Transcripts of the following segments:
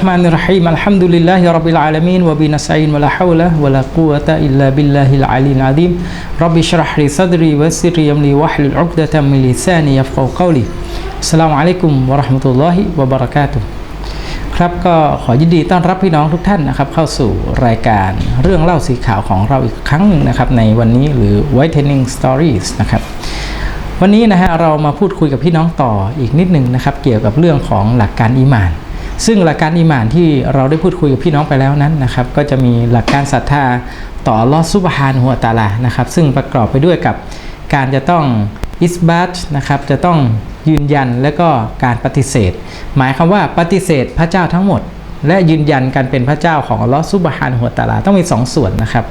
الرحمن الرحيم الحمد لله رب العالمين وبنستعين ولا حول ولا قوة إلا بالله العلي العظيم رب اشرح لي صدري ويسر لي أمري واحلل عقدة من لساني يفقهوا قولي السلام عليكم ورحمة الله وبركاته ครับก็ขอยินดีต้อนรับพี่น้องทุกท่านนะครับ เข้าสู่รายการเรื่องเล่าสีขาวของเราอีกครั้งหนึ่งนะครับ ในวันนี้หรือ Whitening Stories นะครับ วันนี้นะฮะเรามาพูดคุยกับพี่น้องต่ออีกนิดหนึ่งนะครับ เกี่ยวกับเรื่องของหลักการอีหมาน ซึ่งหลักการอีหมานที่เราได้พูดคุยกับพี่น้องไปแล้วนั้นนะครับ ก็จะมีหลักการศรัทธาต่อลอฮ์ซุบฮานะฮูวตาลานะครับ ซึ่งประกอบไปด้วยกับการจะต้องอิสบัตนะครับจะต้องยืนยันและก็การปฏิเสธ หมายความว่าปฏิเสธพระเจ้าทั้งหมด และยืนยันการเป็นพระเจ้าของลอฮ์ซุบฮานะฮูวตาลาต้องมี 2 ส่วนนะครับ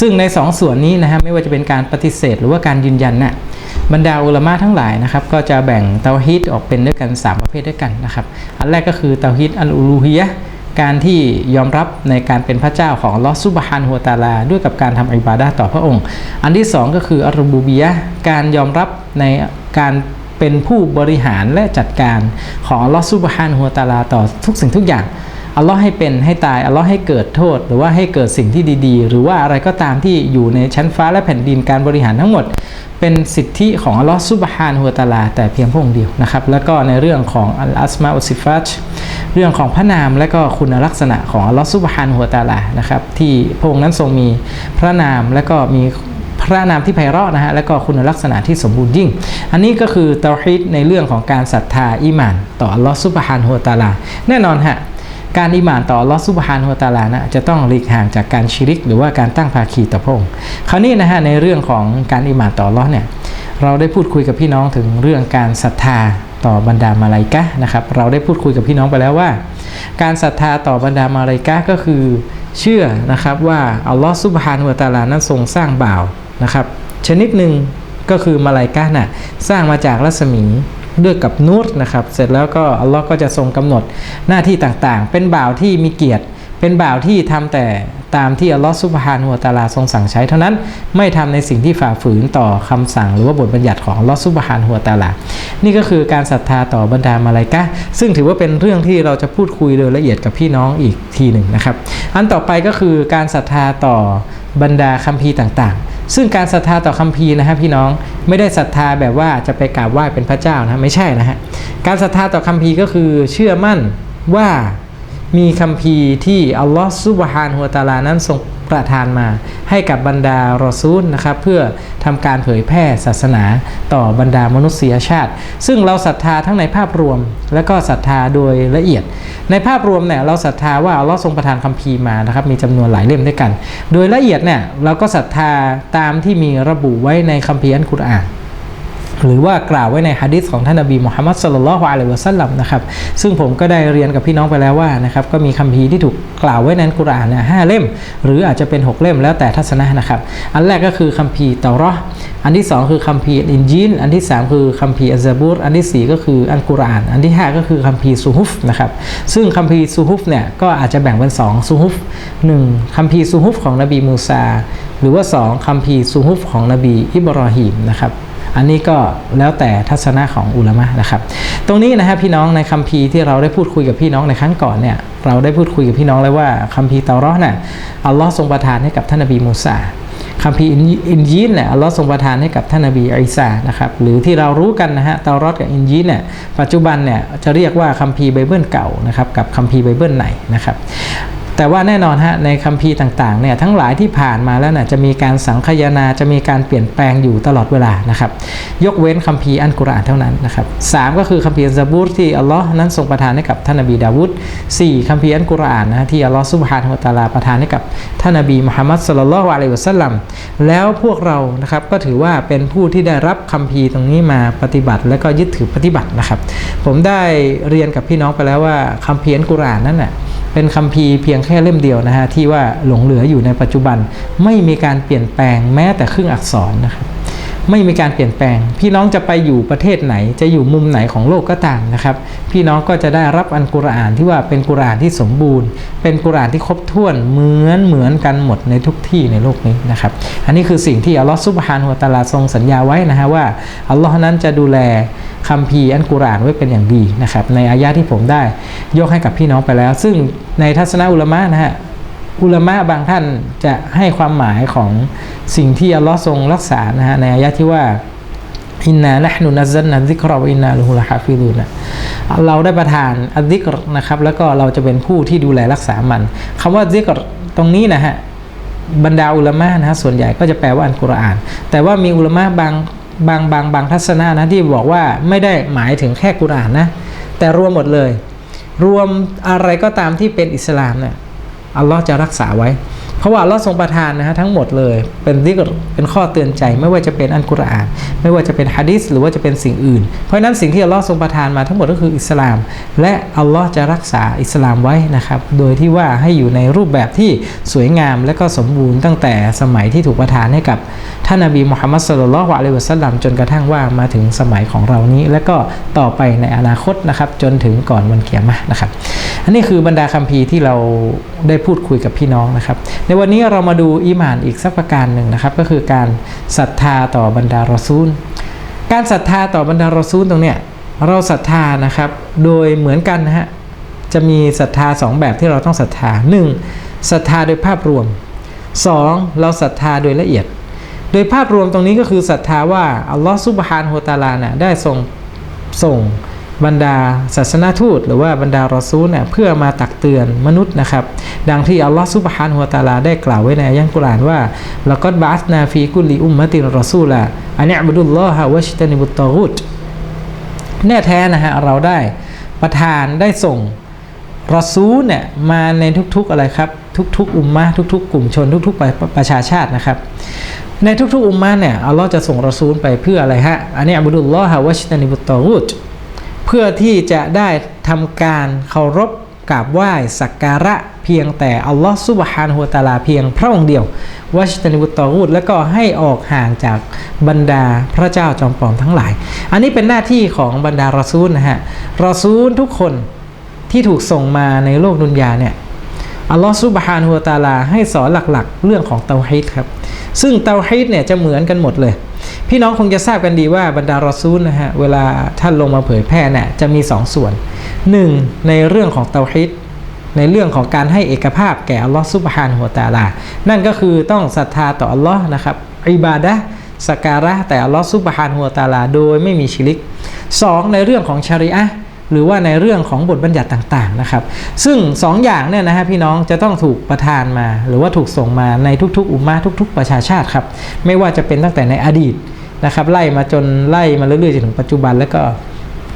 ซึ่งใน2ส่วนนี้นะฮะไม่ว่าจะเป็นการปฏิเสธหรือว่าการยืนยันนะ่ะ บรรดาอุลามะทั้งหลายนะครับก็จะแบ่งเตาฮิดออกเป็นด้วยกัน 3 ประเภทด้วยกันนะครับ อันแรกก็คือเตาฮิดอัลอูลูฮียะการที่ยอมรับในการเป็นพระเจ้าของลอฮ์ซุบฮานะฮูวตาลา ด้วยกับการทำอิบาดะห์ต่อพระองค์ อันที่ 2 ก็คืออัลรูบูบียะการยอมรับในการเป็นผู้บริหารและจัดการของลอฮ์ซุบฮานะฮูวตาลาต่อทุกสิ่งทุกอย่าง อัลลอฮ์ให้เป็นให้ตายอัลลอฮ์ให้เกิดโทษ หรือว่าให้เกิดสิ่งที่ดีๆ หรือว่าอะไรก็ตามที่อยู่ในชั้นฟ้าและแผ่นดินการบริหารทั้งหมด เป็นสิทธิของอัลลอฮ์ซุบฮานะฮูวตาลา แต่เพียงพระองค์เดียวนะครับ แล้วก็ในเรื่องของอัลอัสมาอุสิฟัตเรื่องของพระนามและก็คุณลักษณะของอัลลอฮ์ซุบฮานะฮูวตาลานะครับที่พระองค์นั้นทรงมีพระนามและก็มีพระนามที่ไพเราะนะฮะและก็คุณลักษณะที่สมบูรณ์ยิ่ง อันนี้ก็คือเตาฮีดในเรื่องของการศรัทธาอีหมาน ต่ออัลลอฮ์ซุบฮานะฮูวตาลา แน่นอนฮะ การอิหมานต่อลอฮ์ซุบฮานะฮูวตะอาลานะจะต้องหลีกห่างจากการชิริก หรือว่าการตั้งภาคีต่อพระองค์คราวนี้นะฮะในเรื่องของการอิหมานต่อลอเนี่ยเราได้พูดคุยกับพี่น้องถึงเรื่องการศรัทธาต่อบรรดามาลายกะนะครับเราได้พูดคุยกับพี่น้องไปแล้วว่า การศรัทธาต่อบรรดามาลายกะก็คือเชื่อนะครับว่าอัลลอฮ์ซุบฮานะฮูวะตะอาลานั้นทรงสร้างบ่าวนะครับ ชนิดหนึ่งก็คือมาลายกะห์น่ะสร้างมาจากรัศมี ด้วยกับนูรนะครับ เสร็จแล้วก็อัลลอฮ์ก็จะทรงกำหนดหน้าที่ต่างๆ เป็นบ่าวที่มีเกียรติ เป็นบ่าวที่ทำแต่ตามที่อัลลอฮ์ซุบฮานะฮูวตาลาทรงสั่งใช้เท่านั้นไม่ทำในสิ่งที่ฝ่าฝืนต่อคำสั่ง หรือว่าบทบัญญัติของอัลลอฮ์ซุบฮานะฮูวตาลา นี่ก็คือการศรัทธาต่อบรรดามาลายกะซึ่งถือว่าเป็นเรื่องที่เราจะพูดคุยโดยละเอียดกับพี่น้องอีกทีหนึ่งนะครับ อันต่อไปก็คือการศรัทธาต่อบรรดาคัมภีร์ต่างๆ ซึ่งการศรัทธาต่อคัมภีร์นะฮะพี่น้องไม่ได้ศรัทธาแบบว่าจะไปกราบไหว้เป็นพระเจ้านะไม่ใช่นะฮะการศรัทธาต่อคัมภีร์ก็คือเชื่อมั่นว่ามีคัมภีร์ที่อัลลอฮฺซุบฮานหัวตาลานั้นทรง ประทานมา ให้กับบรรดารอซูลนะครับเพื่อทำการเผยแพร่ศาสนาต่อบรรดามนุษยชาติ ซึ่งเราศรัทธาทั้งในภาพรวม และก็ศรัทธาโดยละเอียด ในภาพรวมเนี่ยเราศรัทธาว่าอัลลอฮ์ทรงประทานคัมภีร์มานะครับมีจำนวนหลายเล่มด้วยกัน โดยละเอียดเนี่ยเราก็ศรัทธาตามที่มีระบุไว้ในคัมภีร์อัลกุรอาน หรือว่ากล่าวไว้ในฮะดิษของท่านนบีมุฮัมมัดสุลลัลฮุอะลัยวะสัลลัมนะครับซึ่งผมก็ได้เรียนกับพี่น้องไปแล้วว่านะครับก็มีคัมภีร์ที่ถูกกล่าวไว้ในกุรอานเนี่ยห้าเล่ม หรืออาจจะเป็น 6 เล่มแล้วแต่ทัศนะนะครับ อันแรกก็คือคัมภีร์เตารออันที่ 2 คือคัมภีร์อินจีนอันที่ 3 คือคัมภีร์อัซาบูรอันที่ 4 ก็คืออัลกุรอาน อันที่ 5 ก็คือคัมภีร์ซูฮุฟนะครับซึ่งคัมภีร์ซูฮุฟเนี่ยก็อาจจะแบ่งเป็น2ซูฮุฟ1คัมภีร์ซูฮุฟของนบีมูซาหรือว่า 2คัมภีร์ซูฮุฟของนบีอิบรอฮีมนะครับ อันนี้ก็แล้วแต่ทัศนะของอุลามะนะครับ ตรงนี้นะครับพี่น้องในคัมภีร์ที่เราได้พูดคุยกับพี่น้องในครั้งก่อนเนี่ยเราได้พูดคุยกับพี่น้องแล้วว่าคัมภีร์เตารอห์น่ะอัลลอฮ์ทรงประทานให้กับท่านนบีมูซาคัมภีร์อินยีนเนี่ยอัลลอฮ์ทรงประทานให้กับท่านนบีอิสานะครับหรือที่เรารู้กันนะฮะเตารอดกับอินยีนเนี่ยปัจจุบันเนี่ยจะเรียกว่าคัมภีร์ไบเบิลเก่านะครับกับคัมภีร์ไบเบิลไหนนะครับ แต่ว่าแน่นอนฮะในคัมภีร์ต่างๆเนี่ยทั้งหลายที่ผ่านมาแล้วน่ะจะมีการสังคายนาจะมีการเปลี่ยนแปลงอยู่ตลอดเวลานะครับ ยกเว้นคัมภีร์อันกุรอานเท่านั้นนะครับสามก็คือคัมภีร์ซาบูรที่อัลลอฮ์นั้นทรงประทานให้กับท่านนบีดาวุฒสี่คัมภีร์อันกุรอานนะที่อัลลอฮ์ซุบฮานะฮูวะตาลาประทานให้กับท่านนบีมุฮัมมัดสุลลัลลอฮุอะลัยวะสัลลัมแล้วพวกเรานะครับก็ถือว่าเป็นผู้ที่ได้รับคัมภีร์ตรงนี้มาปฏิบัติ และก็ยึดถือปฏิบัตินะครับ ผมได้เรียนกับพี่น้องไปแล้วว่าคัมภีร์อันกุรอานนั้นน่ะ เป็นคัมภีร์เพียงแค่เล่มเดียวนะฮะที่ว่าหลงเหลืออยู่ในปัจจุบันไม่มีการเปลี่ยนแปลงแม้แต่ครึ่งอักษรนะครับ ไม่มีการเปลี่ยนแปลง พี่น้องจะไปอยู่ประเทศไหน จะอยู่มุมไหนของโลกก็ตามนะครับ พี่น้องก็จะได้รับอันกุรอานที่ว่าเป็นกุรอานที่สมบูรณ์ เป็นกุรอานที่ครบถ้วนเหมือนเหมือนกันหมดในทุกที่ในโลกนี้นะครับ อันนี้คือสิ่งที่อัลลอฮฺซุบฮานะฮูวตาลาทรงสัญญาไว้นะฮะว่าอัลลอฮ์นั้นจะดูแลคัมภีร์อันกุรอานไว้เป็นอย่างดีนะครับในอายะที่ผมได้ยกให้กับพี่น้องไปแล้ว ซึ่งในทัศนะอุลามะนะฮะ อุลามะบางท่านจะให้ความหมายของสิ่งที่อัลลอฮ์ทรงรักษานะฮะในอายะที่ว่าอินนานะฮนุนัซันนัซิกรอวอินนาลุฮุลฮาฟิลูนะเราได้ประทานอัซิกรนะครับ แล้วก็เราจะเป็นผู้ที่ดูแลรักษามันคำว่าซิกรตรงนี้นะฮะบรรดาอุลามะนะฮะส่วนใหญ่ก็จะแปลว่าอันกุรอาน แต่ว่ามีอุลามะบางบางบางบางทัศนะนะที่บอกว่าไม่ได้หมายถึงแค่กุรอานนะแต่รวมหมดเลย รวมอะไรก็ตามที่เป็นอิสลามเนี่ย อัลลอฮ์จะรักษาไว้ พราะว่าอัลอทรงประทานนะฮะทั้งหมดเลย เป็นดิกรเป็นข้อเตือนใจไม่ว่าจะเป็นอันกุรอาน ไม่ว่าจะเป็นฮะดิษหรือว่าจะเป็นสิ่งอื่น เพราะนั้นสิ่งที่อัลลอฮ์ทรงประทานมาทั้งหมดก็คืออิสลาม และอัลลอฮ์จะรักษาอิสลามไว้นะครับ โดยที่ว่าให้อยู่ในรูปแบบที่สวยงามและก็สมบูรณ์ตั้งแต่สมัยที่ถูกประทานให้กับท่านนบีมุฮัมมัดสุลลัลลอฮุอะลัยฮิวะสัลลัมจนกระทั่งว่ามาถึงสมัยของเรานี้ และก็ต่อไปในอนาคตนะครับ จนถึงก่อนวันเกียรมะห์นะครับ อันนี้คือบรรดาคัมภีร์ที่เราได้พูดคุยกับพี่น้องนะครับในวันนี้เรามาดูอีมานอีกสักประการหนึ่งนะครับ ก็คือการศรัทธาต่อบรรดารอซูล การศรัทธาต่อบรรดารอซูลตรงเนี้ยเราศรัทธานะครับ โดยเหมือนกันนะฮะจะมีศรัทธาสองแบบที่เราต้องศรัทธาหนึ่งศรัทธาโดยภาพรวมสองเราศรัทธาโดยละเอียด โดยภาพรวมตรงนี้ก็คือศรัทธาว่าอัลลอฮฺซุบฮานโฮวะตาลานะได้ทรงส่ง บรรดาศาสนาทูต หรือว่าบรรดารอซูลเนี่ยเพื่อมาตักเตือนมนุษย์นะครับ ดังที่อัลลอฮฺซุบฮานโฮวตาลาได้กล่าวไว้ในยะห์กุรานว่าละกัดบะอัสนาฟีกุลิอุมมะตินรอซูละอันอิบุดุลลอฮะวะชิตานิบุตตอกุตแน่แท้นะฮะเราได้ประทานได้ส่งรอซูลเนี่ยมาในทุกๆอะไรครับ ทุกๆ อุมมะทุกๆ กลุ่มชนทุกๆ ประประชาชาตินะครับในทุกๆ อุมมะเนี่ยอัลลอฮ์จะส่งรอซูลไปเพื่ออะไรฮะอันนี้อับดุลลอฮ์วะชิตานิบุตตอรุต พื่อที่จะได้ทำการเคารพกราบไหว้สักการะเพียงแต่อัลลอฮ์ซุบฮานะฮูวตาลาเพียงพระองค์เดียววะชิตานิบุตตอรุตแล้วก็ให้ออกห่างจากบรรดาพระเจ้าจอมปลอมทั้งหลาย อันนี้เป็นหน้าที่ของบรรดารอซูลนะฮะรอซูลทุกคนที่ถูกส่งมาในโลกดุนยาเนี่ยอัลลอฮฺซุบฮานะฮูวตาลาให้สอนหลักๆ เรื่องของเตาฮีดครับ ซึ่งเตาฮีดเนี่ยจะเหมือนกันหมดเลย พี่น้องคงจะทราบกันดีว่าบรรดารอซูลนะฮะเวลาท่านลงมาเผยแพร่เนี่ยจะมี2ส่วน 1. ในเรื่องของเตาฮิตในเรื่องของการให้เอกภาพแก่อัลลอฮ์ซุบฮานหัวตาลา นั่นก็คือต้องศรัทธาต่ออัลลอฮ์นะครับอิบาดะสการะแต่อัลลอฮ์ซุบฮานหัวตาลา โดยไม่มีชิริก 2. ในเรื่องของชาริอะห์ หรือว่าในเรื่องของบทบัญญัติต่างๆนะครับ ซึ่ง2ออย่างเนี่ยนะฮะพี่น้องจะต้องถูกประทานมา หรือว่าถูกส่งมาในทุกๆ อุมมาทุก ๆ ประชาชาติครับ ไม่ว่าจะเป็นตั้งแต่ในอดีตนะครับ ไล่มาจนไล่มาเรื่อยๆจนถึงปัจจุบันแล้วก็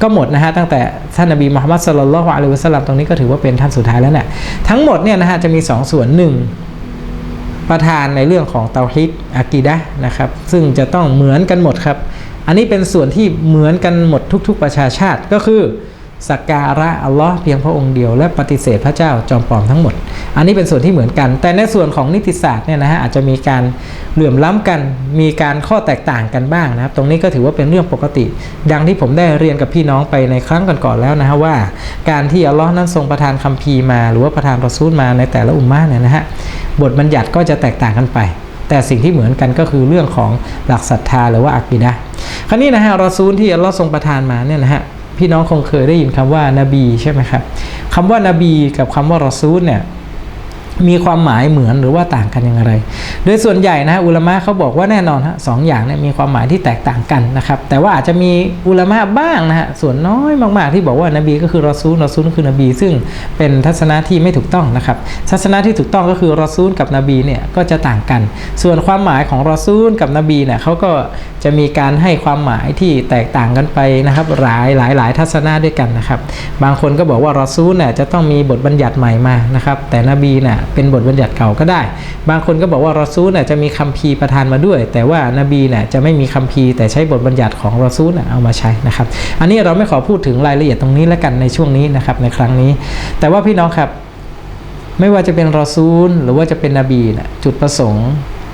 ก็หมดนะฮะตั้งแต่ท่านนบีมุฮัมมัดสุลลัลลอฮุอะลัยฮิวะสัลลัมตรงนี้ก็ถือว่าเป็นท่านสุดท้ายแล้วเนี่ยทั้งหมดเนี่ยนะฮะจะมี 2 ส่วนหนึ่งประธานในเรื่องของเตาฮิดอากีดะนะครับซึ่งจะต้องเหมือนกันหมดครับ อันนี้เป็นส่วนที่เหมือนกันหมดทุก ๆ ประชาชาติก็คือ สักการะอัลลอฮ์เพียงพระองค์เดียว และปฏิเสธพระเจ้าจอมปลอมทั้งหมด อันนี้เป็นส่วนที่เหมือนกัน แต่ในส่วนของนิติศาสตร์เนี่ยนะฮะอาจจะมีการเหลื่อมล้ำกัน มีการข้อแตกต่างกันบ้างนะครับ ตรงนี้ก็ถือว่าเป็นเรื่องปกติ ดังที่ผมได้เรียนกับพี่น้องไปในครั้งก่อนๆแล้วนะฮะว่า การที่อัลลอฮ์นั้นทรงประทานคัมภีร์มา หรือว่าประทานปรอซูลมาในแต่ละอุมมะเนี่ยนะฮะบทบัญญัติก็จะแตกต่างกันไป แต่สิ่งที่เหมือนกันก็คือเรื่องของหลักศรัทธาหรือว่าอักีดะคราวนี้นะฮะรอซูลที่อัลลอฮ์ทรงประทานมาเนี่ยนะฮะ พี่น้องคงเคยได้ยินคำว่านบีใช่ไหมครับคำว่านบีกับคำว่ารอซูลเนี่ย มีความหมายเหมือนหรือว่าต่างกันอย่างไร โดยส่วนใหญ่นะฮะอุลามะเขาบอกว่าแน่นอนฮะสองอย่างเนี่ยมีความหมายที่แตกต่างกันนะครับ แต่ว่าอาจจะมีอุลามะบ้างนะฮะส่วนน้อยมากๆที่บอกว่านบีก็คือรอซูลรอซูลคือนบี ซึ่งเป็นทัศนะที่ไม่ถูกต้องนะครับทัศนะที่ถูกต้องก็คือรอซูลกับนบีเนี่ยก็จะต่างกัน ส่วนความหมายของรอซูลกับนบีเนี่ยเขาก็จะมีการให้ความหมายที่แตกต่างกันไปนะครับหลายหลายหลายทัศนะด้วยกันนะครับ บางคนก็บอกว่ารอซูลเนี่ยจะต้องมีบทบัญญัติใหม่มานะครับแต่นบีเนี่ยเป็นบทบัญญัติเก่าก็ได้ บางคนก็บอกว่ารอซูลเนี่ยจะมีคัมภีร์ประทานมาด้วย แต่ว่านบีเนี่ยจะไม่มีคัมภีร์แต่ใช้บทบัญญัติของรอซูลเนี่ยเอามาใช้นะครับ อันนี้เราไม่ขอพูดถึงรายละเอียดตรงนี้แล้วกันในช่วงนี้นะครับในครั้งนี้ แต่ว่าพี่น้องครับ ไม่ว่าจะเป็นรอซูล หรือว่าจะเป็นนบีนะจุดประสงค์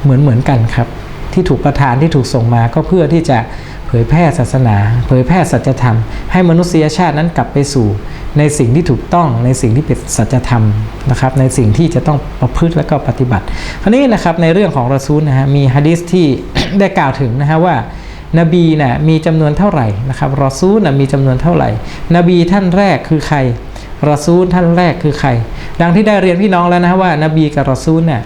เหมือนเหมือนกันครับ ที่ถูกประทานที่ถูกส่งมาก็เพื่อที่จะเผยแพร่ศาสนา เผยแพร่สัจธรรม ให้มนุษยชาตินั้นกลับไปสู่ ในสิ่งที่ถูกต้องในสิ่งที่เป็นสัจธรรมนะครับ ในสิ่งที่จะต้องประพฤติและก็ปฏิบัติ คราวนี้นะครับในเรื่องของรอซูลนะฮะมีฮะดิษที่ได้กล่าวถึงนะฮะว่านบีนะ่ะมีจำนวนเท่าไหร่นะครับรอซูลนะมีจำนวนเท่าไหร่ นบีท่านแรกคือใครรอซูลท่านแรกคือใคร ดังที่ได้เรียนพี่น้องแล้วนะว่า นบีกับรอซูลเนี่ย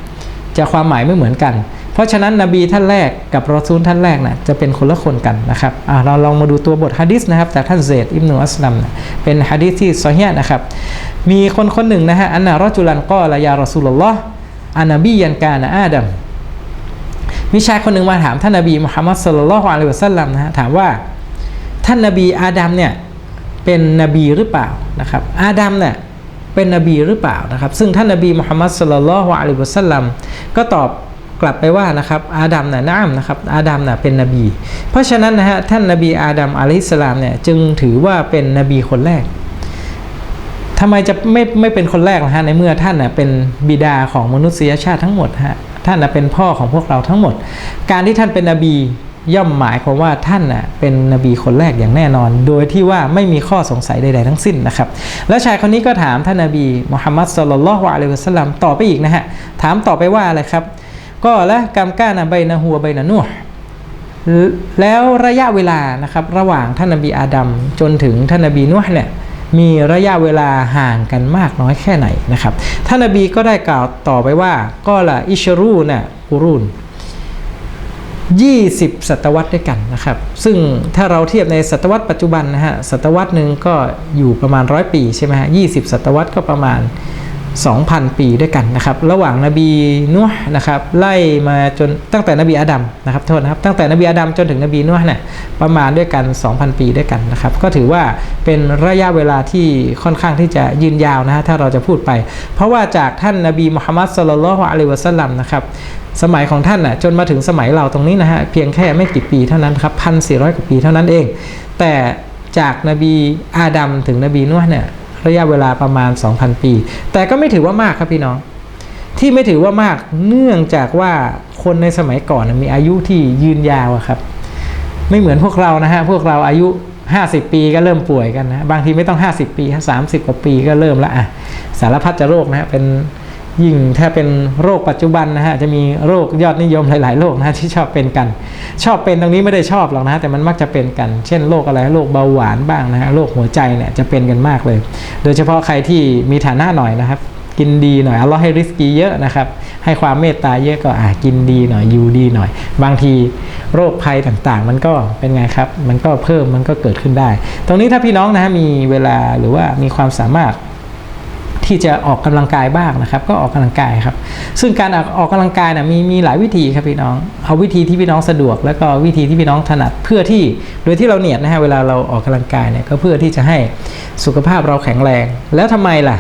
จะความหมายไม่เหมือนกัน เพราะฉะนั้นนบีท่านแรกกับรอซูลท่านแรกนะจะเป็นคนละคนกันนะครับเราลองมาดูตัวบทฮะดิษนะครับจากท่านเซดอิบนุอัสลัมนะเป็นฮะดิษที่ซอฮียห์นะครับมีคนคนหนึ่งนะฮะอันนารอจุลันก็ละยารอซูลลอฮ์อานาบียันกานะอาดัมมีชายคนหนึ่งมาถามท่านนบีมุฮัมมัดสุลลัลฮุอะลัยฮิวะสัลลัมนะฮะถามว่าท่านนบีอาดัมเนี่ยเป็นนบีหรือเปล่านะครับอาดัมเนี่ยเป็นนบีหรือเปล่านะครับซึ่งท่านนบีมุฮัมมัดสุลลัลฮุอะลัยฮิวะสัลลัมก็ตอบ กลับไปว่านะครับอาดัมน่ะน้ามนะครับอาดัมน่ะเป็นนบี เพราะฉะนั้นนะฮะท่านนบีอาดัมอะลัยฮิสสลามเนี่ยจึงถือว่าเป็นนบีคนแรกทำไมจะไม่ไม่เป็นคนแรกนะฮะในเมื่อท่านน่ะเป็นบิดาของมนุษยชาติทั้งหมดฮะท่านน่ะเป็นพ่อของพวกเราทั้งหมด การที่ท่านเป็นนบีย่อมหมายความว่าท่านน่ะเป็นนบีคนแรกอย่างแน่นอน โดยที่ว่าไม่มีข้อสงสัยใดๆทั้งสิ้นนะครับ แล้วชายคนนี้ก็ถามท่านนบีมุฮัมมัดสุลลัลลอฮุอะลัยฮิวะสัลลัมต่อไปอีกนะฮะ ถามต่อไปว่าอะไรครับ ก็และกรรมก้านะใบนะหัวใบนะนูห์แล้วระยะเวลานะครับระหว่างท่านนบีอาดัมจนถึงท่านนบีนุ่เนี่ยมีระยะเวลาห่างกันมากน้อยแค่ไหนนะครับ ท่านนบีก็ได้กล่าวต่อไปว่า ก็ละอิชรูนะกุรุน20 ศตวรรษด้วยกันนะครับ ซึ่งถ้าเราเทียบในศตวรรษปัจจุบันนะฮะศตวรรษหนึ่งก็อยู่ประมาณร้อยปีใช่ไหมฮะ20ศตวรรษก็ประมาณ 2,000 ปีด้วยกันนะครับ ระหว่างนบีนุ่ห์นะครับไล่มาจนตั้งแต่นบีอาดัมนะครับโทษนะครับตั้งแต่นบีอาดัมจนถึงนบีนุ่ห์เนี่ยประมาณด้วยกัน 2,000 ปีด้วยกันนะครับ ก็ถือว่าเป็นระยะเวลาที่ค่อนข้างที่จะยืนยาวนะฮะถ้าเราจะพูดไป เพราะว่าจากท่านนบีมุฮัมมัดสุลลัลฮุอะลัยวะสัลลัมนะครับสมัยของท่านน่ะจนมาถึงสมัยเราตรงนี้นะฮะเพียงแค่ไม่กี่ปีเท่านั้นครับพันสี่ร้อยกว่าปีเท่านั้นเอง แต่จากนบีอาดัมถึงนบีนุ่ห์เนี่ย ระยะเวลาประมาณ 2,000 ปี แต่ก็ไม่ถือว่ามากครับพี่น้อง ที่ไม่ถือว่ามากเนื่องจากว่าคนในสมัยก่อนมีอายุที่ยืนยาวครับ ไม่เหมือนพวกเรานะฮะพวกเราอายุ 50 ปีก็เริ่มป่วยกันนะบางทีไม่ต้อง 50 ปี30กว่าปีก็เริ่มละอะสารพัดจะโรคนะฮะเป็น ยิ่งถ้าเป็นโรคปัจจุบันนะฮะจะมีโรคยอดนิยมหลาย ๆ โรคนะที่ชอบเป็นกัน ชอบเป็นตรงนี้ไม่ได้ชอบหรอกนะแต่มันมักจะเป็นกัน เช่นโรคอะไรโรคเบาหวานบ้างนะฮะโรคหัวใจเนี่ยจะเป็นกันมากเลย โดยเฉพาะใครที่มีฐานะหน่อยนะครับ กินดีหน่อยอัลลอให้ริสกีเยอะนะครับให้ความเมตตาเยอะก็อ่ากินดีหน่อยอยู่ดีหน่อย บางทีโรคภัยต่างๆ มันก็เป็นไงครับ มันก็เพิ่มมันก็เกิดขึ้นได้ ตรงนี้ถ้าพี่น้องนะฮะมีเวลาหรือว่ามีความสามารถ ที่จะออกกำลังกายบ้างนะครับ ก็ออกกำลังกายครับ ซึ่งการออกกกำลังกายนะมีมีหลายวิธีครับพี่น้อง เอาวิธีที่พี่น้องสะดวก แล้วก็วิธีที่พี่น้องถนัดเพื่อที่โดยที่เราเนียดนะฮะเวลาเราออกกำลังกายเนี่ยก็เพื่อที่จะให้สุขภาพเราแข็งแรง แล้วทำไมล่ะ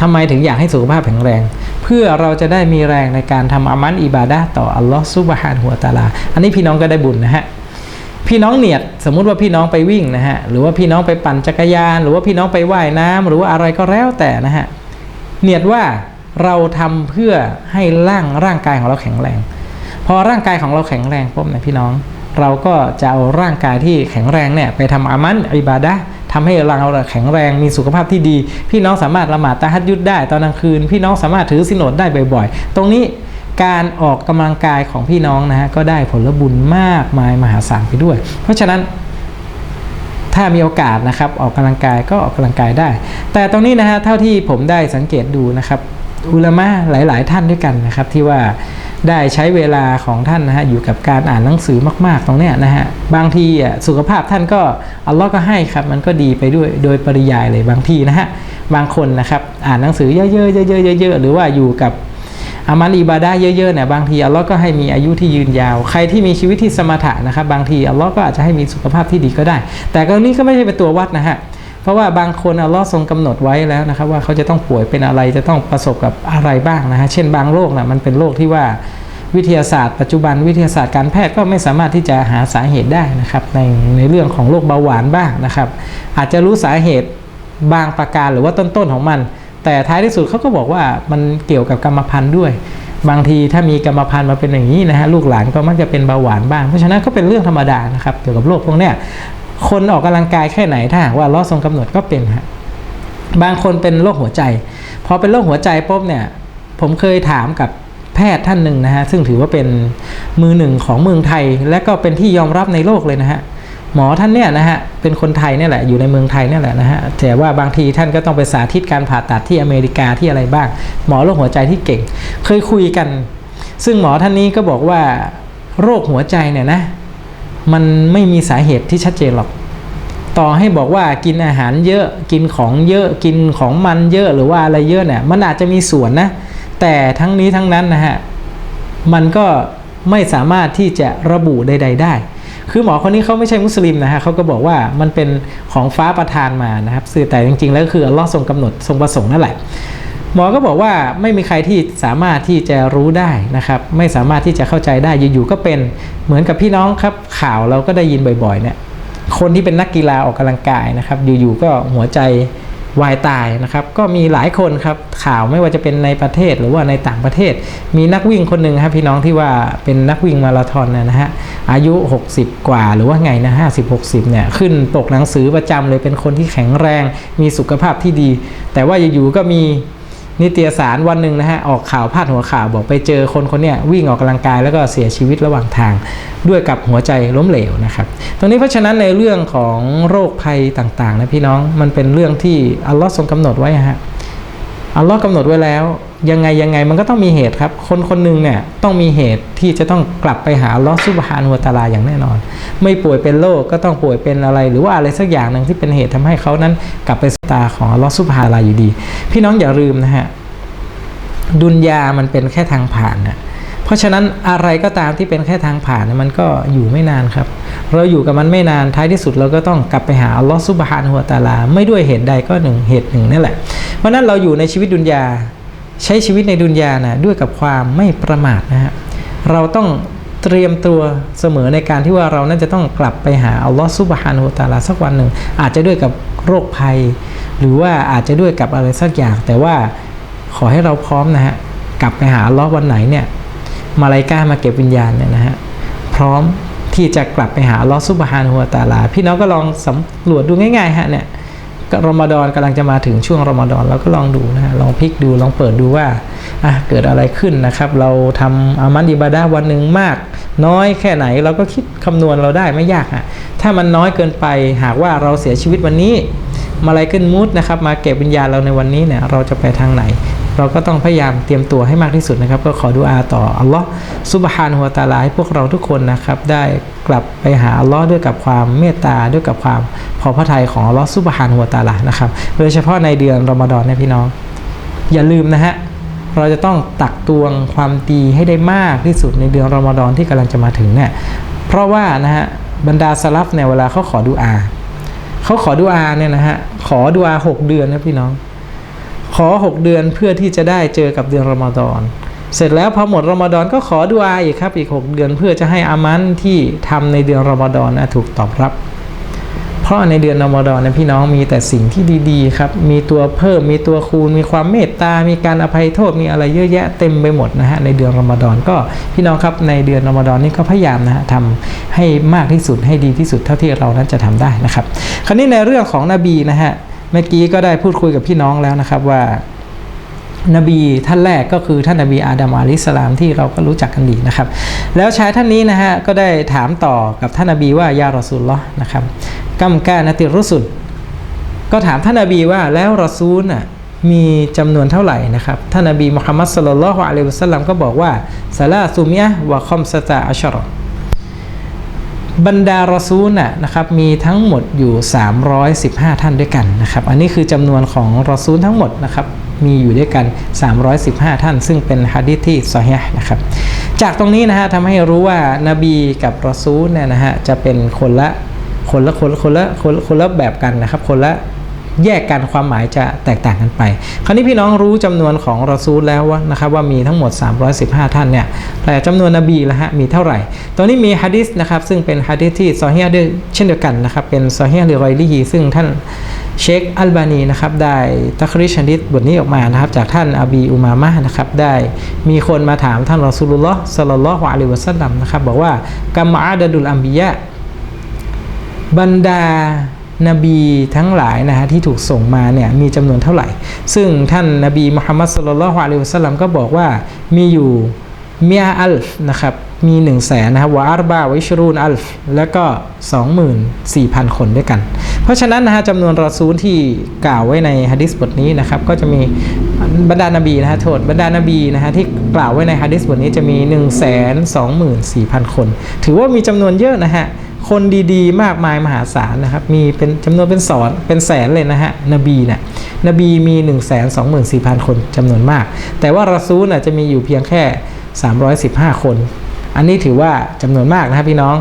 ทำไมถึงอยากให้สุขภาพแข็งแรง เพื่อเราจะได้มีแรงในการทำอามันอิบาดะต่ออัลลอฮฺซุบฮานะฮูวตาลา อันนี้พี่น้องก็ได้บุญนะฮะ พี่น้องเนียดสมมุติว่าพี่น้องไปวิ่งนะฮะหรือว่าพี่น้องไปปั่นจักรยาน หรือว่าพี่น้องไปว่ายน้ำหรือว่าอะไรก็แล้วแต่นะฮะเนียดว่าเราทำเพื่อให้ร่างร่างกายของเราแข็งแรง พอร่างกายของเราแข็งแรงปุ๊บเนี่ยพี่น้อง เราก็จะเอาร่างกายที่แข็งแรงเนี่ยไปทำอามันอิบาดะทำให้เราแข็งแรงมีสุขภาพที่ดี พี่น้องสามารถละหมาดตะฮัดยุดได้ตอนกลางคืน พี่น้องสามารถถือสินอดได้บ่อยๆ ตรงนี้ การออกกำลังกายของพี่น้องนะฮะก็ได้ผลบุญมากมายมหาศาลไปด้วย เพราะฉะนั้นถ้ามีโอกาสนะครับออกกำลังกายก็ออกกำลังกายได้ แต่ตรงนี้นะฮะเท่าที่ผมได้สังเกตดูนะครับอุลามะหลาย ๆ ท่านด้วยกันนะครับที่ว่าได้ใช้เวลาของท่านนะฮะอยู่กับการอ่านหนังสือมาก ๆ ตรงเนี้ยนะฮะบางทีอะสุขภาพท่านก็อัลลอฮ์ก็ให้ครับมันก็ดีไปด้วยโดยปริยายเลยบางทีนะฮะบางคนนะครับอ่านหนังสือเยอะๆเยอะๆเยอะๆหรือว่าอยู่กับ อามันอิบาดะห์เยอะๆเนี่ยบางทีอัลลอฮ์ก็ให้มีอายุที่ยืนยาว ใครที่มีชีวิตที่สมถะนะครับบางทีอัลลอฮ์ก็อาจจะให้มีสุขภาพที่ดีก็ได้ แต่กรณีก็ไม่ใช่เป็นตัววัดนะฮะเพราะว่าบางคนอัลลอฮ์ทรงกำหนดไว้แล้วนะครับ ว่าเขาจะต้องป่วยเป็นอะไรจะต้องประสบกับอะไรบ้างนะฮะเช่นบางโรคนะมันเป็นโรคที่ว่าวิทยาศาสตร์ปัจจุบันวิทยาศาสตร์การแพทย์ก็ไม่สามารถที่จะหาสาเหตุได้นะครับ ในในเรื่องของโรคเบาหวานบ้างนะครับ อาจจะรู้สาเหตุบางประการหรือว่าต้นๆของมัน แต่ท้ายที่สุดเขาก็บอกว่ามันเกี่ยวกับกรรมพันธุ์ด้วย บางทีถ้ามีกรรมพันธุ์มาเป็นอย่างนี้นะฮะลูกหลานก็มักจะเป็นเบาหวานบ้างเพราะฉะนั้นก็เป็นเรื่องธรรมดานะครับเกี่ยวกับโรคพวกเนี้ยคนออกกำลังกายแค่ไหนถ้าหากว่าลอทรงกำหนดก็เป็นฮะบางคนเป็นโรคหัวใจ พอเป็นโรคหัวใจปุ๊บเนี่ยผมเคยถามกับแพทย์ท่านหนึ่งนะฮะซึ่งถือว่าเป็นมือหนึ่งของเมืองไทย และก็เป็นที่ยอมรับในโลกเลยนะฮะ หมอท่านเนี่ยนะฮะเป็นคนไทยเนี่ยแหละอยู่ในเมืองไทยเนี่ยแหละนะฮะแต่ว่าบางทีท่านก็ต้องไปสาธิตการผ่าตัดที่อเมริกาที่อะไรบ้าง หมอโรคหัวใจที่เก่ง เคยคุยกัน ซึ่งหมอท่านนี้ก็บอกว่าโรคหัวใจเนี่ยนะมันไม่มีสาเหตุที่ชัดเจนหรอก ต่อให้บอกว่ากินอาหารเยอะกินของเยอะกินของมันเยอะหรือว่าอะไรเยอะเนี่ยมันอาจจะมีส่วนนะ แต่ทั้งนี้ทั้งนั้นนะฮะมันก็ไม่สามารถที่จะระบุใด ๆ ได้ คือหมอคนนี้เขาไม่ใช่มุสลิมนะฮะเขาก็บอกว่ามันเป็นของฟ้าประทานมานะครับสื่อแต่จริง ๆ แล้วคืออัลลอฮ์ทรงกำหนดทรงประสงค์นั่นแหละหมอก็บอกว่าไม่มีใครที่สามารถที่จะรู้ได้นะครับ ไม่สามารถที่จะเข้าใจได้อยู่ๆก็เป็นเหมือนกับพี่น้องครับข่าวเราก็ได้ยินบ่อยๆเนี่ยคนที่เป็นนักกีฬาออกกำลังกายนะครับ อยู่ๆก็หัวใจ วายตายนะครับก็มีหลายคนครับข่าวไม่ว่าจะเป็นในประเทศหรือว่าในต่างประเทศ มีนักวิ่งคนหนึ่งครับพี่น้องที่ว่าเป็นนักวิ่งมาราธอนนะฮะอายุ 60 กว่าหรือว่าไงนะห้าสิบหกสิบเนี่ยขึ้นปกหนังสือประจำเลยเป็นคนที่แข็งแรง มีสุขภาพที่ดี แต่ว่าอยู่ๆก็มี นิตยสารวันหนึ่งนะฮะออกข่าวพาดหัวข่าวบอกไปเจอคนคนเนี้ยวิ่งออกกำลังกายแล้วก็เสียชีวิตระหว่างทาง ด้วยกับหัวใจล้มเหลวนะครับตรงนี้เพราะฉะนั้นในเรื่องของโรคภัยต่างๆนะพี่น้องมันเป็นเรื่องที่อัลลอฮ์ทรงกำหนดไว้ฮะ อัลลอฮ์กำหนดไว้แล้ว ยังไงยังไงมันก็ต้องมีเหตุครับ คนคนหนึ่งเนี่ยต้องมีเหตุที่จะต้องกลับไปหาอัลลอฮ์ซุบฮานุวตาลาอย่างแน่นอน ไม่ป่วยเป็นโรคก็ต้องป่วยเป็นอะไร หรือว่าอะไรสักอย่างหนึ่งที่เป็นเหตุทำให้เขานั้นกลับไปสตาของอัลลอฮ์ซุบฮานะฮูวตาลาอยู่ดี พี่น้องอย่าลืมนะฮะดุนยามันเป็นแค่ทางผ่านนะเพ ราะฉะนั้นอะไรก็ตามที่เป็นแค่ทางผ่านมันก็อยู่ไม่นานครับ เราอยู่กับมันไม่นานท้ายที่สุดเราก็ต้องกลับไปหาอัลลอฮฺซุบฮานะฮูวตาลา ไม่ด้วยเหตุใดก็หนึ่งเหตุหนึ่งนั่นแหละ เพราะฉะนั้นเราอยู่ในชีวิตดุนยา ใช้ชีวิตในดุนยานะด้วยกับความไม่ประมาทนะฮะเราต้องเตรียมตัวเสมอในการที่ว่าเรานั้นจะต้องกลับไปหาอัลลอฮฺซุบฮานะฮูวตาลาสักวันหนึ่ง อาจจะด้วยกับโรคภัย หรือว่าอาจจะด้วยกับอะไรสักอย่าง แต่ว่าขอให้เราพร้อมนะฮะกลับไปหาอัลลอฮ์วันไหนเนี่ย มาลายกามาเก็บวิญญาณเนี่ยนะฮะพร้อมที่จะกลับไปหาลอฮ์ซุบฮานะฮูวตาลา พี่น้องก็ลองสำรวจดูง่ายๆฮะเนี่ยก็รอมฎอนกำลังจะมาถึงช่วงรอมฎอนเราก็ลองดูนะฮะลองพลิกดูลองเปิดดูว่าอะเกิดอะไรขึ้นนะครับ เราทำอามันอิบาดะห์วันหนึ่งมาก น้อยแค่ไหนเราก็คิดคำนวณเราได้ไม่ยากฮะถ้ามันน้อยเกินไปหากว่าเราเสียชีวิตวันนี้มาลายขึ้นมูดนะครับ มาเก็บวิญญาณเราในวันนี้เนี่ยเราจะไปทางไหน เราก็ต้องพยายามเตรียมตัวให้มากที่สุดนะครับ ก็ขอดุอาต่ออัลลอฮ์ซุบฮานะฮูวตาลาให้พวกเราทุกคนนะครับ ได้กลับไปหาอัลลอฮ์ด้วยกับความเมตตาด้วยกับความพอพระทัยของอัลลอฮ์ซุบฮานะฮูวตาลานะครับ โดยเฉพาะในเดือนรอมฎอนเนี่ยพี่น้อง อย่าลืมนะฮะเราจะต้องตักตวงความดีให้ได้มากที่สุดในเดือนรอมฎอนที่กำลังจะมาถึงเนี่ยเพราะว่านะฮะบรรดาสลับเนี่ยเวลาเขาขอดุอาเขาขอดุอาเนี่ยนะฮะขอดุอาหกเดือนนะพี่น้อง ขอหกเดือนเพื่อที่จะได้เจอกับเดือนรอมฎอนเสร็จแล้วพอหมดรอมฎอนก็ขอดุอาอีกครับอีกหกเดือนเพื่อจะให้อามันที่ทำในเดือนรอมฎอนนะถูกตอบรับ เพราะในเดือนรอมฎอนนะพี่น้องมีแต่สิ่งที่ดีๆครับ มีตัวเพิ่มมีตัวคูณ มีความเมตตา มีการอภัยโทษมีอะไรเยอะแยะเต็มไปหมดนะฮะในเดือนรอมฎอนก็พี่น้องครับในเดือนรอมฎอนนี้ก็พยายามนะฮะทำให้มากที่สุดให้ดีที่สุดเท่าที่เรานั้นจะทำได้นะครับ คราวนี้ในเรื่องของนบีนะฮะ เมื่อกี้ก็ได้พูดคุยกับพี่น้องแล้วนะครับว่านบีท่านแรกก็คือท่านนบีอาดัมอะลิสสลามที่เราก็รู้จักกันดีนะครับ แล้วชายท่านนี้นะฮะก็ได้ถามต่อกับท่านนบีว่ายารอซูลลอฮ์นะครับกัมกานติรุสุลก็ถามท่านนบีว่าแล้วรอซูลน่ะมีจำนวนเท่าไหร่นะครับท่านนบีมุฮัมมัดสุลลัลฮุอะลัยฮิวะสัลลัมก็บอกว่าซาลาซูมิยะวะคอมสตาอัชรอ บรรดารอซูลน่ะนะครับมีทั้งหมดอยู่ 315 ท่านด้วยกันนะครับ อันนี้คือจำนวนของรอซูลทั้งหมดนะครับมีอยู่ด้วยกัน 315 ท่าน ซึ่งเป็นฮะดิษที่ซอฮีห์นะครับ จากตรงนี้นะฮะทำให้รู้ว่านาบีกับรอซูลเนี่ยนะฮะจะเป็นคนละคนละคนละคนละคนละคนละแบบกันนะครับ คนละ แยกกันความหมายจะแตกต่างกันไป คราวนี้พี่น้องรู้จำนวนของรอซูลแล้วว่านะครับว่ามีทั้งหมด 315 ท่านเนี่ยแต่จำนวนนบีละฮะมีเท่าไหร่ตัวนี้มีฮะดิษนะครับซึ่งเป็นฮะดิษที่ซอฮีห์ด้วยเช่นเดียวกันนะครับเป็นซอฮีห์ลิรอยลีฮีซึ่งท่านเชคอัลบานีนะครับได้ตักริชฮะดิษบทนี้ออกมานะครับจากท่านอบีอุมามะห์นะครับได้มีคนมาถามท่านรอซูลุลลอฮ์สัลลัลลอฮุอะลัยฮิวะสัลลัมนะครับบอกว่ากัมอาดะดุลอัมบิยะบรรดา นบีทั้งหลายนะฮะที่ถูกส่งมาเนี่ยมีจำนวนเท่าไหร่ ซึ่งท่านนบีมุฮัมมัดสุลลัลฮุอะลัยฮิวสัลลัมก็บอกว่ามีอยู่เมียอัลฟนะครับมี1นึ่งแสนนะครับวะอาร์บาวิชรูนอัลฟแล้วก็ 24,000 คนด้วยกัน เพราะฉะนั้นนะฮะจำนวนรอซูลที่กล่าวไว้ในฮะดิษบทนี้นะครับก็จะมีบรรดานาบีนะฮะโทษบรรดานาบีนะฮะที่กล่าวไว้ในฮะดิษบทนี้จะมี 1 2 4 0 0 0 คน ถือว่ามีจำนวนเยอะนะฮะ คนดีๆ มากมายมหาศาลนะครับ มีเป็นจำนวนเป็นสอนเป็นแสนเลยนะฮะ นบีเนี่ยนบีมี1 2 4 0 0 0 คนจำนวนมาก แต่ว่ารอซูลน่ะจะมีอยู่เพียงแค่ 315 คน อันนี้ถือว่าจำนวนมากนะครับพี่น้อง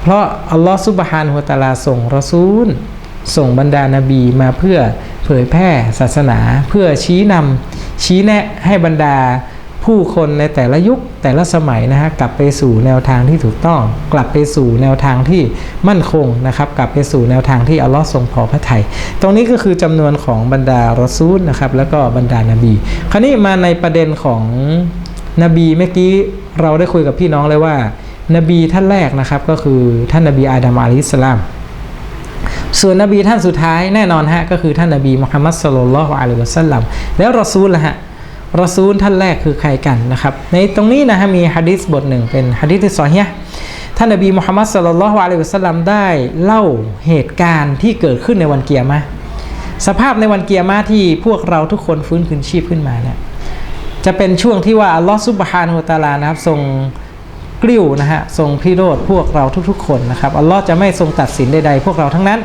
เพราะอัลลอฮฺซุบฮานะฮูวตาลาส่งรอซูล ส่งบรรดานาบีมาเพื่อเผยแพร่ศาสนา เพื่อชี้นำชี้แนะให้บรรดา ผู้คนในแต่ละยุคแต่ละสมัยนะฮะกลับไปสู่แนวทางที่ถูกต้อง กลับไปสู่แนวทางที่มั่นคงนะครับกลับไปสู่แนวทางที่อัลลอฮ์ทรงพอพระทยัยตรงนี้ก็คือจำนวนของบรรดารอซูลนะครับแล้วก็บรรดานาบี คราวนี้มาในประเด็นของนบีเมื่อกี้เราได้คุยกับพี่น้องเลยว่า นบีท่านแรกนะครับก็คือท่านนบีอาดัมอะลัยฮิสสลามส่วนนบีท่านสุดท้ายแน่นอนฮะก็คือท่านนบีมุฮัมมัดสลลัลลอฮุอะลัยฮิวะสัลลัมแล้วรอซูลละฮะ รอซูลท่านแรกคือใครกันนะครับ ในตรงนี้นะฮะมีฮะดิษบทหนึ่งเป็นฮะดิษที่ซอฮีฮ์ท่านนบีมุฮัมมัดสลลัลลอฮุอะลัยฮิวะสัลลัมได้เล่าเหตุการณ์ที่เกิดขึ้นในวันเกียร์มะห์สภาพในวันเกียร์มะห์ที่พวกเราทุกคนฟื้นคืนชีพขึ้นมาเนี่ยจะเป็นช่วงที่ว่าอัลลอฮฺซุบฮานะฮูวะตาลานะครับทรงกลิ้วนะฮะทรงพิโรธพวกเราทุกๆ คนนะครับอัลลอฮ์จะไม่ทรงตัดสินใดๆพวกเราทั้งนั้น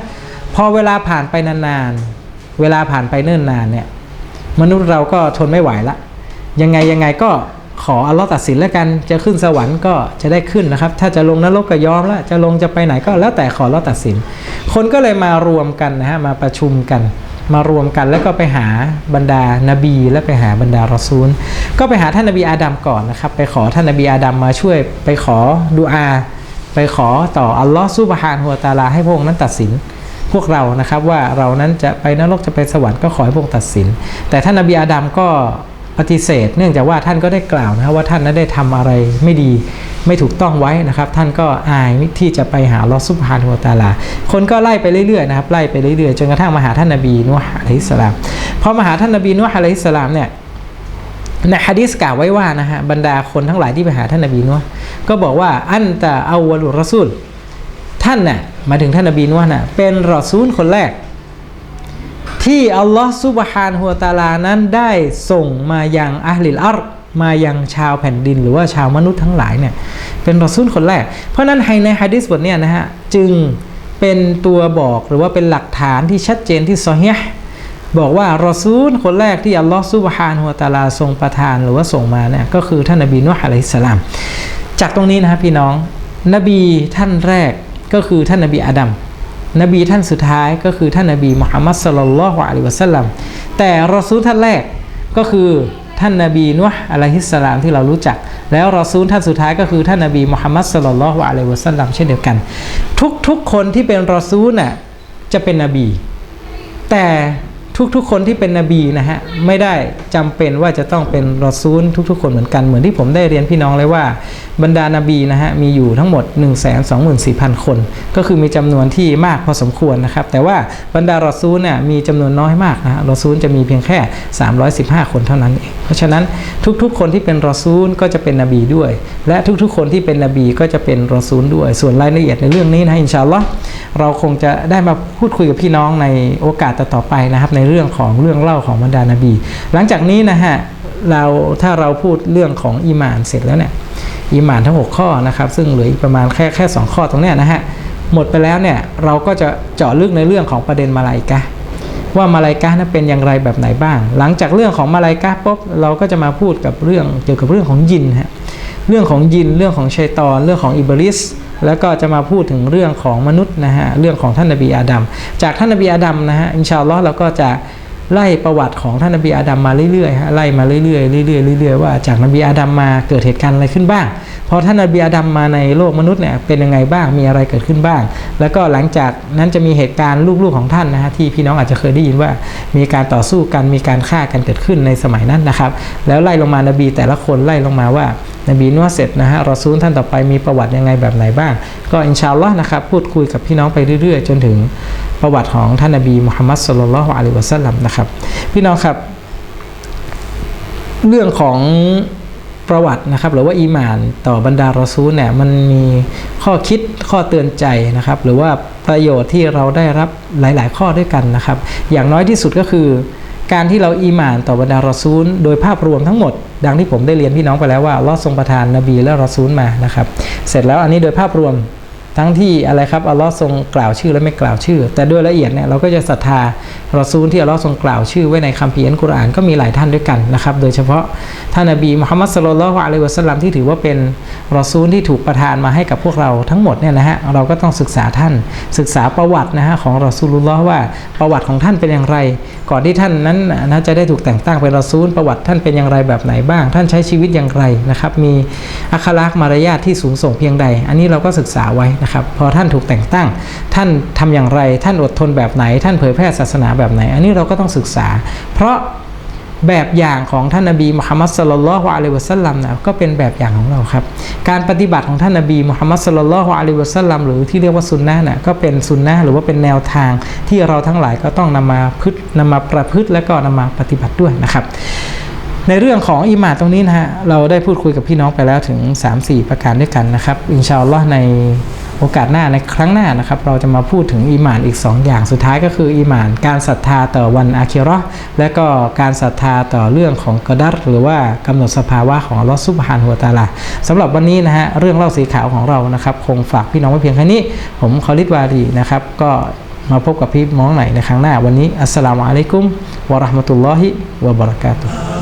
พอเวลาผ่านไปนานๆ เวลาผ่านไปเนิ่นนานเนี่ย มนุษย์เราก็ทนไม่ไหวละ ยังไงยังไงก็ขออัลลอฮ์ตัดสินแล้วกัน จะขึ้นสวรรค์ก็จะได้ขึ้นนะครับ ถ้าจะลงนรกก็ยอมละจะลงจะไปไหนก็แล้วแต่ขออัลลอฮ์ตัดสิน คนก็เลยมารวมกันนะฮะมาประชุมกัน มารวมกันแล้วก็ไปหาบรรดานาบี และไปหาบรรดารอซูล ก็ไปหาท่านนาบีอาดัมก่อนนะครับ ไปขอท่านนาบีอาดัมมาช่วย ไปขอดุอา ไปขอต่ออัลลอฮ์ซุบฮานหัวตาลาให้พระองค์นั้นตัดสิน พวกเรานะครับว่าเรานั้นจะไปนรกจะไปสวรรค์ก็ขอให้พระองค์ตัดสิน แต่ท่านนบีอาดัมก็ปฏิเสธ เนื่องจากว่าท่านก็ได้กล่าวนะว่าท่านนั้นได้ทำอะไรไม่ดีไม่ถูกต้องไว้นะครับ ท่านก็อายที่จะไปหาลอฮ์ซุบฮานะฮูวตาลา คนก็ไล่ไปเรื่อยๆนะครับไล่ไปเรื่อยๆจนกระทั่งมาหาท่านนบีนูฮ์อะลัยฮิสลามพอมาหาท่านนบีนูฮ์อะลัยฮิสลามเนี่ยในฮะดิษกล่าวไว้ว่านะฮะบรรดาคนทั้งหลายที่ไปหาท่านนบีนัวห์ก็บอกว่าอันตะอาวลุรอซูลท่านน่ะ มาถึงท่านนบีนวห์น่ะเป็นรอซูลคนแรก ที่อัลลอฮ์ซุบฮานหัวตาลานั้นได้ส่งมายังอัลลิลอัรฎ์มายังชาวแผ่นดิน หรือว่าชาวมนุษย์ทั้งหลายเนี่ยเป็นรอซูลคนแรก เพราะนั้นในฮะดิษบทเนี้ยนะฮะจึงเป็นตัวบอกหรือว่าเป็นหลักฐานที่ชัดเจนที่ซอฮีฮ์บอกว่ารอซูลคนแรกที่อัลลอฮฺซุบฮานะฮูวตาลาทรงประทานหรือว่าส่งมาเนี่ยก็คือท่านนบีนุฮ์อะลัยฮิสสลาม จากตรงนี้นะครับพี่น้อง นบีท่านแรก ก็คือท่านนบีอาดัมนบีท่านสุดท้ายก็คือท่านนบีมุฮัมมัดสลลัลลอฮุอะลัยฮิวะสัลลัมแต่รอซูลท่านแรกก็คือท่านนบีนุฮ์อะลัยฮิสสลามที่เรารู้จัก แล้วรอซูลท่านสุดท้ายก็คือท่านนบีมุฮัมมัดสลลัลลอฮุอะลัยฮิวะสัลลัมเช่นเดียวกัน ทุกๆคนที่เป็นรอซูลน่ะจะเป็นนบี แต่ทุกๆ คนที่เป็นนบีนะฮะไม่ได้จำเป็นว่าจะต้องเป็นรอซูลทุก ๆ คนเหมือนกันเหมือนที่ผมได้เรียนพี่น้องเลยว่า บรรดานาบีนะฮะมีอยู่ทั้งหมด 1 2 4 0 0 0 คน ก็คือมีจำนวนที่มากพอสมควรนะครับ แต่ว่าบรรดารอซูลเนี่ยมีจำนวนน้อยมากนะรอซูลจะมีเพียงแค่ 315 คนเท่านั้นเองเพราะฉะนั้นทุกๆ คนที่เป็นรอซูลก็จะเป็นนบีด้วย และทุกๆ คนที่เป็นนบีก็จะเป็นรอซูลด้วย ส่วนรายละเอียดในเรื่องนี้นะอินชาอัลลอฮ์เราคงจะได้มาพูดคุยกับพี่น้องในโอกาสต่อๆไปนะครับในเรื่องของเรื่องเล่าของบรรดานาบี หลังจากนี้นะฮะเราถ้าเราพูดเรื่องของอีมานเสร็จแล้วเนี่ย อีหมานทั้ง 6 ข้อนะครับ ซึ่งเหลืออีกประมาณแค่แค่สข้อตรงเนี้ยนะฮะหมดไปแล้วเนี่ยเราก็จะเจาะลึกในเรื่องของประเด็นมาลาอิกะว่ามาลาอิกะนั้นเป็นอย่างไรแบบไหนบ้าง หลังจากเรื่องของมาลาอิกะปุ๊บเราก็จะมาพูดกับเรื่องเกี่ยวกับเรื่องของยินฮะเรื่องของยินเรื่องของชัยตอน เรื่องของอิบลิสแล้วก็จะมาพูดถึงเรื่องของมนุษย์นะฮะเรื่องของท่านนบีอาดัมจากท่านนบีอาดัมนะฮะอินชาอัลลอฮ์เราก็จะ ไล่ประวัติของท่านนบีอาดัมมาเรื่อยๆฮะไล่มาเรื่อยๆเรื่อยๆเรื่อยๆว่าจากนบีอาดัมมาเกิดเหตุการณ์อะไรขึ้นบ้างพอท่านนบีอาดัมมาในโลกมนุษย์เนี่ยเป็นยังไงบ้างมีอะไรเกิดขึ้นบ้าง แล้วก็หลังจากนั้นจะมีเหตุการณ์ลูกๆของท่านนะฮะที่พี่น้องอาจจะเคยได้ยินว่า มีการต่อสู้กันมีการฆ่ากันเกิดขึ้นในสมัยนั้นนะครับ แล้วไล่ลงมานบีแต่ละคนไล่ลงมาว่านบีนัวเสร็จนะฮะรอซูลท่านต่อไปมีประวัติยังไงแบบไหนบ้าง ก็อินชาอัลลอฮ์นะครับพูดคุยกับพี่น้องไปเรื่อยๆ จนถึงประวัติของท่านนบีมุฮัมมัดสุลลัลฮุอะลัยวะสัลลัมนะครับ พี่น้องครับ เรื่องของประวัตินะครับหรือว่าอีหมานต่อบรรดารอซูลเนี่ยมันมีข้อคิดข้อเตือนใจนะครับ หรือว่าประโยชน์ที่เราได้รับหลาย ๆ ข้อด้วยกันนะครับ อย่างน้อยที่สุดก็คือ การที่เราอีหมานต่อบรรดารอซูล โดยภาพรวมทั้งหมด ดังที่ผมได้เรียนพี่น้องไปแล้วว่าลอทรงประทานนบีและรอซูลมานะครับ เสร็จแล้วอันนี้โดยภาพรวม ทั้งที่อะไรครับอัลลอฮ์ทรงกล่าวชื่อและไม่กล่าวชื่อ แต่ด้วยละเอียดเนี่ยเราก็จะศรัทธารอซูลที่อัลลอฮ์ทรงกล่าวชื่อไว้ในคัมภีร์อัลกุรอานก็มีหลายท่านด้วยกันนะครับ โดยเฉพาะท่านนบีมุฮัมมัดสุลลัลลอฮุอะลัยวะสัลลัมที่ถือว่าเป็นรอซูลที่ถูกประทานมาให้กับพวกเราทั้งหมดเนี่ยนะฮะเราก็ต้องศึกษาท่านศึกษาประวัตินะฮะของรอซูลุลลอฮ์ว่าประวัติของท่านเป็นอย่างไร ก่อนที่ท่านนั้นนะจะได้ถูกแต่งตั้งเป็นรอซูลประวัติท่านเป็นอย่างไรแบบไหนบ้าง ท่านใช้ชีวิตอย่างไรนะครับมีอัคลักษณ์มารยาทที่สูงส่งเพียงใด อันนี้เราก็ศึกษาไว้นะครับพอท่านถูกแต่งตั้ง ท่านทำอย่างไรท่านอดทนแบบไหน ท่านเผยแพร่ศาสนาแบบไหน อันนี้เราก็ต้องศึกษา เพราะแบบอย่างของท่านนบีมุฮัมมัดสลลัลลอฮุอะลัยวะสัลลัมนะก็เป็นแบบอย่างของเราครับ การปฏิบัติของท่านนบีมุฮัมมัดสลลัลลอฮุอะลัยวะสัลลัมหรือที่เรียกว่าซุนนะน่ะก็เป็นซุนนะหรือว่าเป็นแนวทางที่เราทั้งหลายก็ต้องนำมาพฤตินำมาประพฤติและก็นำมาปฏิบัติด้วยนะครับ ในเรื่องของอิหมานตรงนี้นะฮะเราได้พูดคุยกับพี่น้องไปแล้วถึง 3-4 ประการด้วยกันนะครับ อินชาอัลลอฮ์ใน โอกาสหน้าในครั้งหน้านะครับ เราจะมาพูดถึงอีหมานอีก 2 อย่างสุดท้ายก็คืออีหมาน การศรัทธาต่อวันอาคิราะห์และก็การศรัทธาต่อเรื่องของกระดัรหรือว่ากำหนดสภาวะของลอฮ์ซุบฮานะฮูวตาลาสำหรับวันนี้นะฮะเรื่องเล่าสีขาวของเรานะครับ คงฝากพี่น้องไว้เพียงแค่นี้ ผมคอลิดวาดีนะครับก็มาพบกับพี่น้องใหม่ในครั้งหน้าวันนี้อัสสลามุอะลัยกุมวะราะห์มะตุลลอฮิวะบะเราะกาตุฮ์